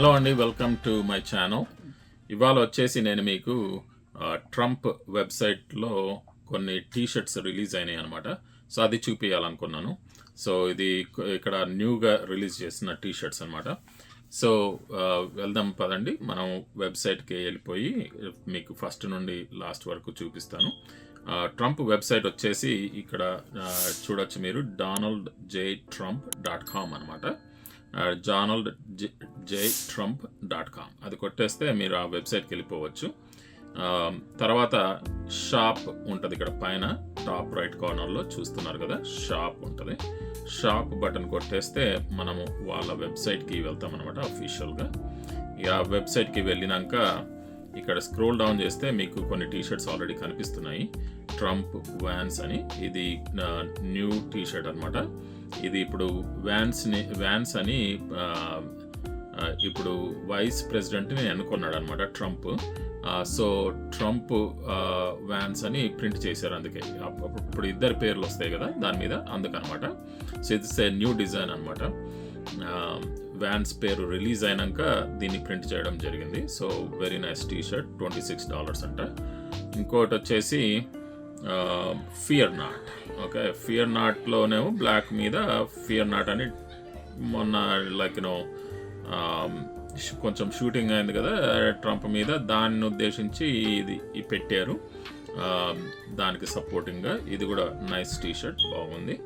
Hello అండి welcome to my channel. ఇవాళ వచ్చేసి నేను మీకు ట్రంప్ వెబ్సైట్లో కొన్ని టీ షర్ట్స్ రిలీజ్ అయినాయి అనమాట సో అది చూపించాలనుకున్నాను సో ఇది ఇక్కడ న్యూగా రిలీజ్ చేసిన టీ షర్ట్స్ అనమాట సో వెళ్దాం పదండి. మనం వెబ్సైట్కి వెళ్ళిపోయి మీకు ఫస్ట్ నుండి లాస్ట్ వరకు చూపిస్తాను. ట్రంప్ వెబ్సైట్ వచ్చేసి ఇక్కడ చూడొచ్చు మీరు Donald J Trump dot com అనమాట Donald J Trump dot com అది కొట్టేస్తే మీరు ఆ వెబ్సైట్కి వెళ్ళిపోవచ్చు. Um, తర్వాత షాప్ ఉంటుంది ఇక్కడ పైన టాప్ రైట్ కార్నర్లో చూస్తున్నారు కదా షాప్ ఉంటుంది. షాప్ బటన్ కొట్టేస్తే మనము వాళ్ళ వెబ్సైట్కి వెళ్తాం అనమాట అఫీషియల్గా ఇక ఆ వెబ్సైట్కి వెళ్ళినాక ఇక్కడ స్క్రోల్ డౌన్ చేస్తే మీకు కొన్ని టీషర్ట్స్ ఆల్రెడీ కనిపిస్తున్నాయి. ట్రంప్ వ్యాన్స్ అని. ఇది న్యూ టీ షర్ట్ అనమాట ఇది ఇప్పుడు వ్యాన్స్ని వ్యాన్స్ అని ఇప్పుడు వైస్ ప్రెసిడెంట్ని ఎన్నుకున్నాడు అనమాట ట్రంప్ సో ట్రంప్ వ్యాన్స్ అని ప్రింట్ చేశారు అందుకే. ఇప్పుడు ఇద్దరు పేర్లు వస్తాయి కదా దాని మీద అందుకనమాట so it's a new design అనమాట వ్యాన్స్ పేరు రిలీజ్ అయినాక దీన్ని ప్రింట్ చేయడం జరిగింది. So very nice t-shirt twenty six dollars అంట. ఇంకోటి వచ్చేసి ఫియర్ నాట్ ఓకే ఫియర్ నాట్లోనేమో బ్లాక్ మీద ఫియర్ నాట్ అని మొన్న లైక్ నో um, కొంచెం షూటింగ్ అయింది కదా ట్రంప్ మీద. దాన్ని ఉద్దేశించి ఇది పెట్టారు. Um, దానికి సపోర్టింగ్గా ఇది కూడా నైస్ టీ షర్ట్ బాగుంది.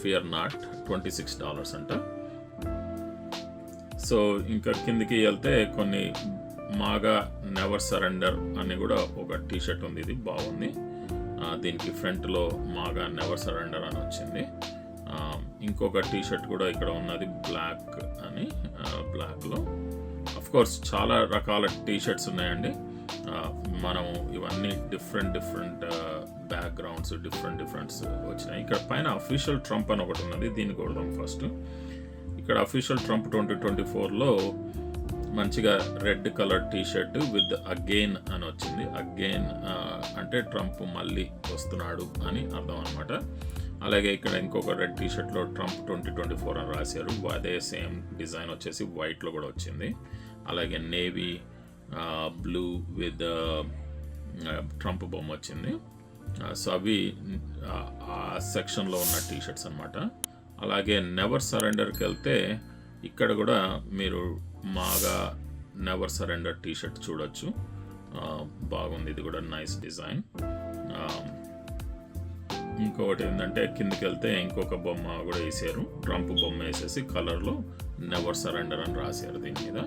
Fear not twenty six dollars అంట. సో ఇంకా కిందికి వెళ్తే కొన్ని మాగా నెవర్ సరెండర్ అని కూడా ఒక టీ షర్ట్ ఉంది. ఇది బాగుంది. దీనికి ఫ్రంట్లో మాగా నెవర్ సరెండర్ అని వచ్చింది. ఇంకొక టీ షర్ట్ కూడా ఇక్కడ ఉన్నది బ్లాక్ అని బ్లాక్లో. కోర్స్ చాలా రకాల టీ షర్ట్స్ ఉన్నాయండి మనము ఇవన్నీ different different backgrounds different differents వచ్చినాయి. ఇక్కడ పైన అఫీషియల్ ట్రంప్ అని ఒకటి ఉన్నది దీన్ని కొడదాం ఫస్ట్ ఇక్కడ అఫీషియల్ ట్రంప్ ట్వంటీ ట్వంటీ ఫోర్లో మంచిగా red colour t-shirt with again అని వచ్చింది. అగైన్ అంటే ట్రంప్ మళ్ళీ వస్తున్నాడు అని అర్థం అనమాట అలాగే ఇక్కడ ఇంకొక రెడ్ టీ షర్ట్లో ట్రంప్ ట్వంటీ ట్వంటీ ఫోర్ అని రాశారు. అదే సేమ్ డిజైన్ వచ్చేసి వైట్లో కూడా వచ్చింది. అలాగే నేవీ బ్లూ విత్ ట్రంప్ బొమ్మ వచ్చింది. సో అవి ఆ, సెక్షన్లో ఉన్న టీ షర్ట్స్ అనమాట అలాగే నెవర్ సరెండర్కి వెళ్తే ఇక్కడ కూడా మీరు మాగా నెవర్ సరెండర్ టీ షర్ట్ చూడొచ్చు బాగుంది ఇది కూడా నైస్ డిజైన్ ఇంకొకటి ఏంటంటే కిందకి వెళ్తే ఇంకొక బొమ్మ కూడా వేసారు. ట్రంప్ బొమ్మ వేసేసి కలర్లో నెవర్ సరెండర్ అని రాశారు దీని మీద.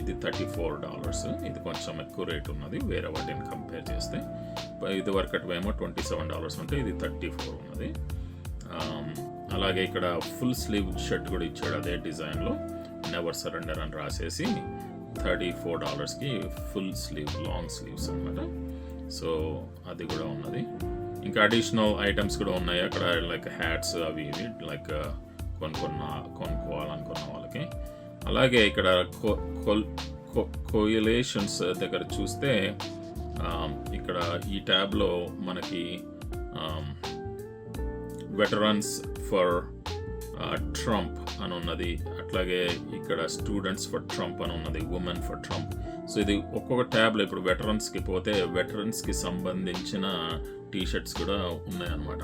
ఇది థర్టీ ఫోర్ డాలర్స్ ఇది కొంచెం ఎక్కువ రేట్ ఉన్నది వేరే వాటిని కంపేర్ చేస్తే. ఇది వరకటివేమో ట్వంటీ సెవెన్ డాలర్స్ ఉంటే ఇది థర్టీ ఫోర్ ఉన్నది అలాగే ఇక్కడ ఫుల్ స్లీవ్ షర్ట్ కూడా ఇచ్చాడు అదే డిజైన్లో నెవర్ సరెండర్ అని రాసేసి థర్టీ ఫోర్ డాలర్స్కి ఫుల్ స్లీవ్ లాంగ్ స్లీవ్స్ అనమాట సో అది కూడా ఉన్నది. ఇంకా అడిషనల్ ఐటమ్స్ కూడా ఉన్నాయి. అక్కడ లైక్ హ్యాట్స్ అవి ఇవి లైక్ uh, కొనుక్కున్న కొనుక్కోవాలనుకున్న వాళ్ళకి. అలాగే ఇక్కడ కోయలేషన్స్ దగ్గర చూస్తే ఇక్కడ ఈ ట్యాబ్లో మనకి వెటరన్స్ ఫర్ ట్రంప్ అని ఉన్నది అట్లాగే ఇక్కడ స్టూడెంట్స్ ఫర్ ట్రంప్ అని ఉన్నది ఉమెన్ ఫర్ ట్రంప్. సో ఇది ఒక్కొక్క ట్యాబ్లో ఇప్పుడు వెటరన్స్కి పోతే వెటరన్స్కి సంబంధించిన టీ షర్ట్స్ కూడా ఉన్నాయన్నమాట.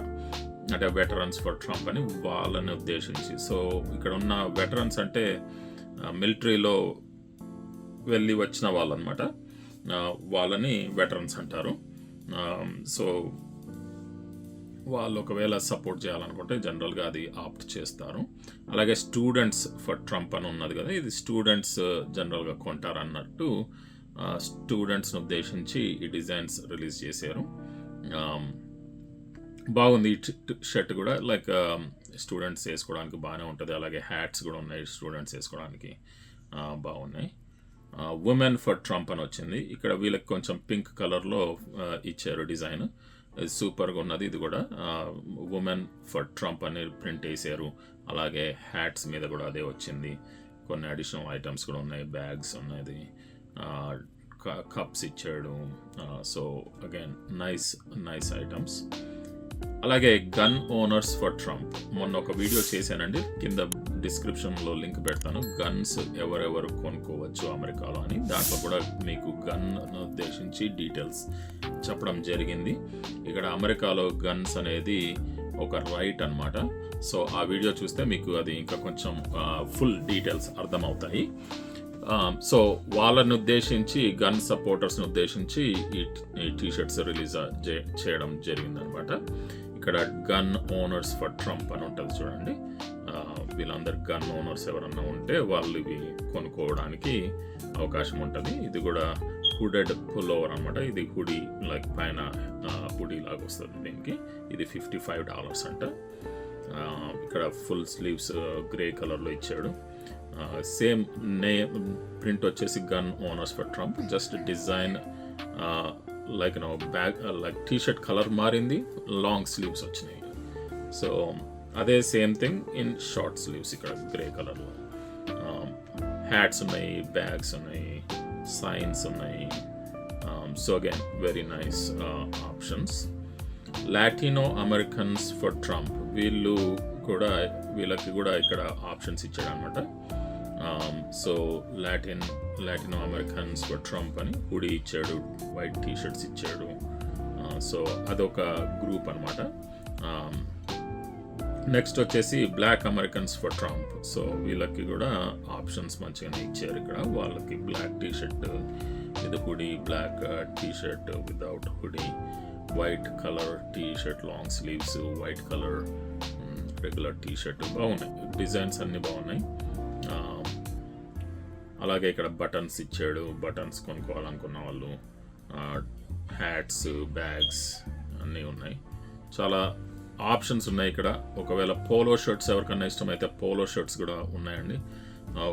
అంటే వెటరన్స్ ఫర్ ట్రంప్ అని వాళ్ళని ఉద్దేశించి. సో ఇక్కడ ఉన్న వెటరన్స్ అంటే మిలిటరీలో వెళ్ళి వచ్చిన వాళ్ళు అనమాట వాళ్ళని వెటరన్స్ అంటారు. సో వాళ్ళు ఒకవేళ సపోర్ట్ చేయాలనుకుంటే జనరల్గా అది ఆప్ట్ చేస్తారు. అలాగే స్టూడెంట్స్ ఫర్ ట్రంప్ అని ఉన్నది కదా ఇది స్టూడెంట్స్ జనరల్గా కొంటారు అన్నట్టు స్టూడెంట్స్ని ఉద్దేశించి ఈ డిజైన్స్ రిలీజ్ చేశారు. Um, బాగుంది ఈ షర్ట్ కూడా. లైక్ స్టూడెంట్స్ um, వేసుకోవడానికి బాగానే ఉంటుంది. అలాగే హ్యాట్స్ కూడా ఉన్నాయి స్టూడెంట్స్ వేసుకోవడానికి. Uh, బాగున్నాయి. ఉమెన్ ఫర్ ట్రంప్ అని వచ్చింది. ఇక్కడ వీళ్ళకి కొంచెం పింక్ కలర్లో uh, ఇచ్చారు డిజైన్ సూపర్గా ఉన్నది. ఇది కూడా ఉమెన్ ఫర్ ట్రంప్ అని ప్రింట్ వేసారు. అలాగే హ్యాట్స్ మీద కూడా అదే వచ్చింది. కొన్ని అడిషనల్ ఐటమ్స్ కూడా ఉన్నాయి. బ్యాగ్స్ ఉన్నది. కప్స్ ఇచ్చాడు. So again nice nice items అలాగే గన్ ఓనర్స్ ఫర్ ట్రంప్ మొన్న ఒక వీడియో చేశానండి. కింద డిస్క్రిప్షన్లో లింక్ పెడతాను. గన్స్ ఎవరెవరు కొనుక్కోవచ్చు అమెరికాలో అని. దాంట్లో కూడా మీకు గన్ ఉద్దేశించి డీటెయిల్స్ చెప్పడం జరిగింది. ఇక్కడ అమెరికాలో గన్స్ అనేది ఒక రైట్ అన్నమాట. సో ఆ వీడియో చూస్తే మీకు అది ఇంకా కొంచెం ఫుల్ డీటెయిల్స్ అర్థమవుతాయి. Um, సో వాళ్ళని ఉద్దేశించి గన్ సపోర్టర్స్ని ఉద్దేశించి ఈ టీ టీషర్ట్స్ రిలీజ్ చేయడం జరిగిందనమాట. ఇక్కడ గన్ ఓనర్స్ ఫర్ ట్రంప్ అని ఉంటుంది చూడండి. వీళ్ళందరు గన్ ఓనర్స్ ఎవరన్నా ఉంటే వాళ్ళు ఇవి కొనుక్కోవడానికి అవకాశం ఉంటుంది. ఇది కూడా హుడెడ్ పుల్ ఓవర్ అనమాట. ఇది హుడీ లైక్ పైన హుడీ లాగా వస్తుంది దీనికి. ఇది ఫిఫ్టీ ఫైవ్ డాలర్స్ అంట ఇక్కడ ఫుల్ స్లీవ్స్ గ్రే కలర్లో ఇచ్చాడు. సేమ్ నేమ్ ప్రింట్ వచ్చేసి gun owners for Trump just design like no bag like t-shirt colour మారింది. లాంగ్ స్లీవ్స్ వచ్చినాయి. సో అదే same thing in short sleeves ఇక్కడ గ్రే కలర్లో హ్యాట్స్ ఉన్నాయి బ్యాగ్స్ ఉన్నాయి సైన్స్ ఉన్నాయి. So again very nice options Latino Americans for Trump వీళ్ళు కూడా వీళ్ళకి కూడా ఇక్కడ ఆప్షన్స్ ఇచ్చాడు అనమాట so Latin Latin Americans for Trump అని హుడీ ఇచ్చాడు వైట్ టీ షర్ట్స్ ఇచ్చాడు uh, సో అదొక గ్రూప్ అనమాట నెక్స్ట్ వచ్చేసి black Americans for Trump so వీళ్ళకి కూడా ఆప్షన్స్ మంచిగానే ఇచ్చారు ఇక్కడ. వాళ్ళకి black T shirt with hoodie black T shirt without hoodie white colour T shirt long sleeves white colour regular T shirt బాగున్నాయి. డిజైన్స్ అన్నీ బాగున్నాయి. అలాగే ఇక్కడ బటన్స్ ఇచ్చాడు బటన్స్ కొనుక్కోవాలనుకున్న వాళ్ళు హ్యాట్స్ బ్యాగ్స్ అన్నీ ఉన్నాయి. చాలా ఆప్షన్స్ ఉన్నాయి ఇక్కడ. ఒకవేళ పోలో షర్ట్స్ ఎవరికన్నా ఇష్టమైతే పోలో షర్ట్స్ కూడా ఉన్నాయండి.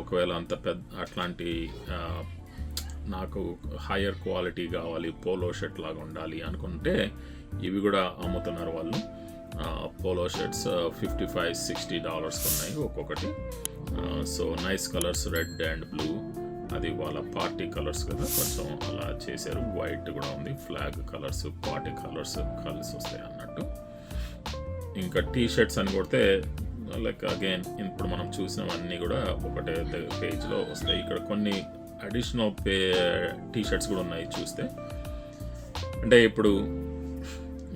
ఒకవేళ అంత పెద్ద అట్లాంటి నాకు హయ్యర్ క్వాలిటీ కావాలి పోలో షర్ట్ లాగా ఉండాలి అనుకుంటే ఇవి కూడా అమ్ముతున్నారు వాళ్ళు. Polo shirts fifty five sixty dollars ఉన్నాయి ఒక్కొక్కటి. So nice colours red and blue అది వాళ్ళ పార్టీ కలర్స్ కదా కొంచెం అలా చేశారు. వైట్ కూడా ఉంది ఫ్లాగ్ కలర్స్ పార్టీ కలర్స్ కలిసి వస్తాయి అన్నట్టు. ఇంకా టీ షర్ట్స్ అని కొడితే లైక్ అగైన్ ఇప్పుడు మనం చూసినవన్నీ కూడా ఒకటే పేజ్లో వస్తాయి. ఇక్కడ కొన్ని అడిషనల్ పే టీ షర్ట్స్ కూడా ఉన్నాయి చూస్తే. అంటే ఇప్పుడు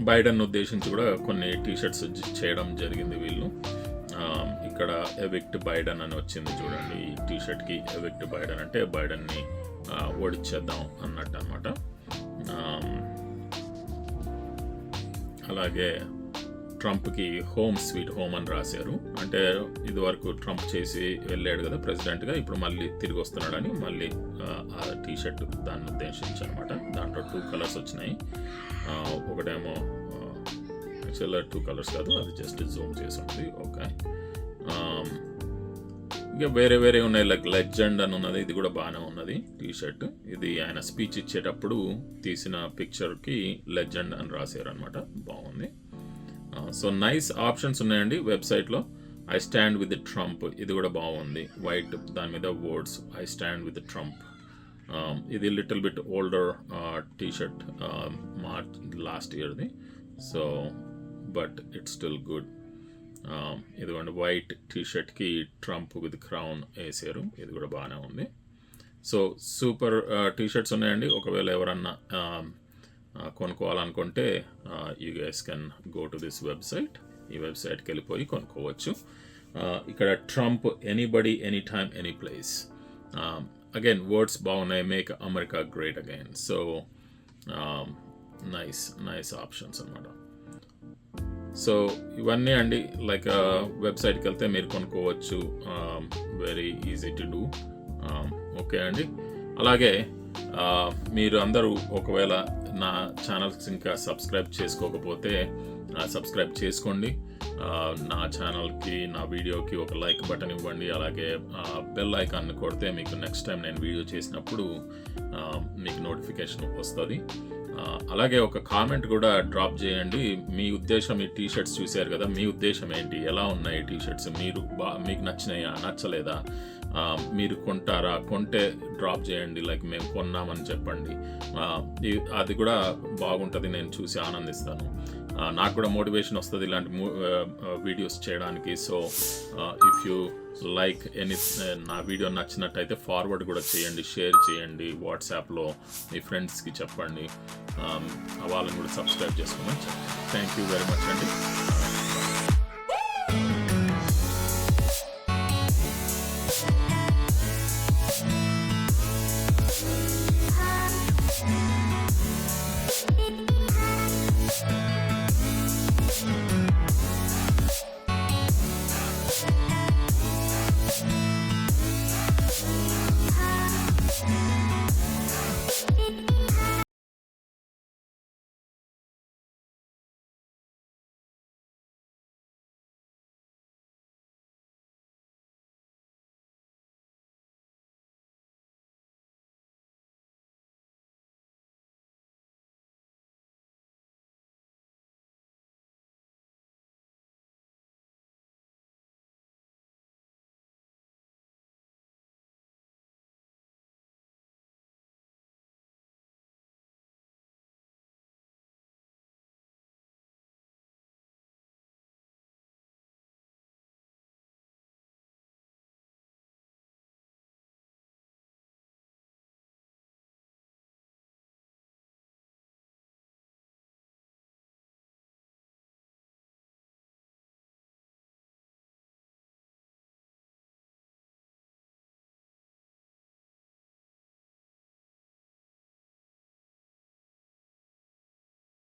బైడెన్ ఉద్దేశించి కూడా కొన్ని టీ షర్ట్స్ చేయడం జరిగింది వీళ్ళు. ఇక్కడ ఎవిక్ట్ బైడెన్ అని వచ్చింది చూడండి. ఈ టీషర్ట్కి ఎవిక్ట్ బైడెన్ అంటే బైడెన్ని ఓడిచేద్దాం ఓడిచ్చేద్దాం అన్నట్టు అనమాట అలాగే ట్రంప్కి హోమ్ స్వీట్ హోమ్ అని రాశారు. అంటే ఇదివరకు ట్రంప్ చేసి వెళ్ళాడు కదా ప్రెసిడెంట్గా ఇప్పుడు మళ్ళీ తిరిగి వస్తున్నాడని మళ్ళీ ఆ, టీ షర్ట్ దాన్ని ఉద్దేశించి అనమాట దాంట్లో టూ కలర్స్ వచ్చినాయి. ఒకటేమో యాక్చువల్గా టూ కలర్స్ కాదు అది జస్ట్ జూమ్ చేసి ఉంది. ఓకే. ఇంకా వేరే వేరే ఉన్నాయి లైక్ లెజెండ్ అని ఉన్నది ఇది కూడా బాగానే ఉన్నది టీ షర్ట్ ఇది ఆయన స్పీచ్ ఇచ్చేటప్పుడు తీసిన పిక్చర్కి లెజెండ్ అని రాశారు అనమాట బాగుంది. సో నైస్ ఆప్షన్స్ ఉన్నాయండి వెబ్సైట్లో. ఐ స్టాండ్ విత్ ట్రంప్ ఇది కూడా బాగుంది. వైట్ దాని మీద words I stand with Trump ఇది little bit older T shirt March last ఇయర్ది so but it's still good ఇదిగోండి వైట్ టీ షర్ట్కి ట్రంప్ విత్ క్రౌన్ వేసారు. ఇది కూడా బాగానే ఉంది. సో సూపర్ టీ షర్ట్స్ ఉన్నాయండి. ఒకవేళ ఎవరన్నా కొనుక్కోవాలనుకుంటే you guys can go to this website ఈ వెబ్సైట్కి వెళ్ళిపోయి కొనుక్కోవచ్చు. ఇక్కడ Trump anybody any time any place again words బాగున్నాయి. Make America great again so nice nice options అన్నమాట. సో ఇవన్నీ అండి. లైక్ వెబ్సైట్కి వెళ్తే మీరు కొనుక్కోవచ్చు. Very easy to do okay అండి. అలాగే మీరు అందరూ ఒకవేళ నా ఛానల్స్ ఇంకా సబ్స్క్రైబ్ చేసుకోకపోతే సబ్స్క్రైబ్ చేసుకోండి. నా ఛానల్కి నా వీడియోకి ఒక లైక్ బటన్ ఇవ్వండి. అలాగే బెల్ ఐకాన్ కొడితే మీకు నెక్స్ట్ టైం నేను వీడియో చేసినప్పుడు మీకు నోటిఫికేషన్ వస్తుంది. అలాగే ఒక కామెంట్ కూడా డ్రాప్ చేయండి. మీ ఉద్దేశం ఈ టీ షర్ట్స్ చూశారు కదా మీ ఉద్దేశం ఏంటి? ఎలా ఉన్నాయి టీ షర్ట్స్ మీరు బా మీకు నచ్చినాయా? నచ్చలేదా? మీరు కొంటారా? కొంటే డ్రాప్ చేయండి లైక్ మేము కొన్నామని చెప్పండి. అది కూడా బాగుంటుంది నేను చూసి ఆనందిస్తాను. నాకు కూడా మోటివేషన్ వస్తుంది ఇలాంటి వీడియోస్ చేయడానికి. So if you like any నా వీడియో నచ్చినట్టయితే ఫార్వర్డ్ కూడా చేయండి షేర్ చేయండి వాట్సాప్లో మీ ఫ్రెండ్స్కి చెప్పండి. వాళ్ళని కూడా సబ్స్క్రైబ్ చేసుకోమని థ్యాంక్ యూ వెరీ మచ్ అండి.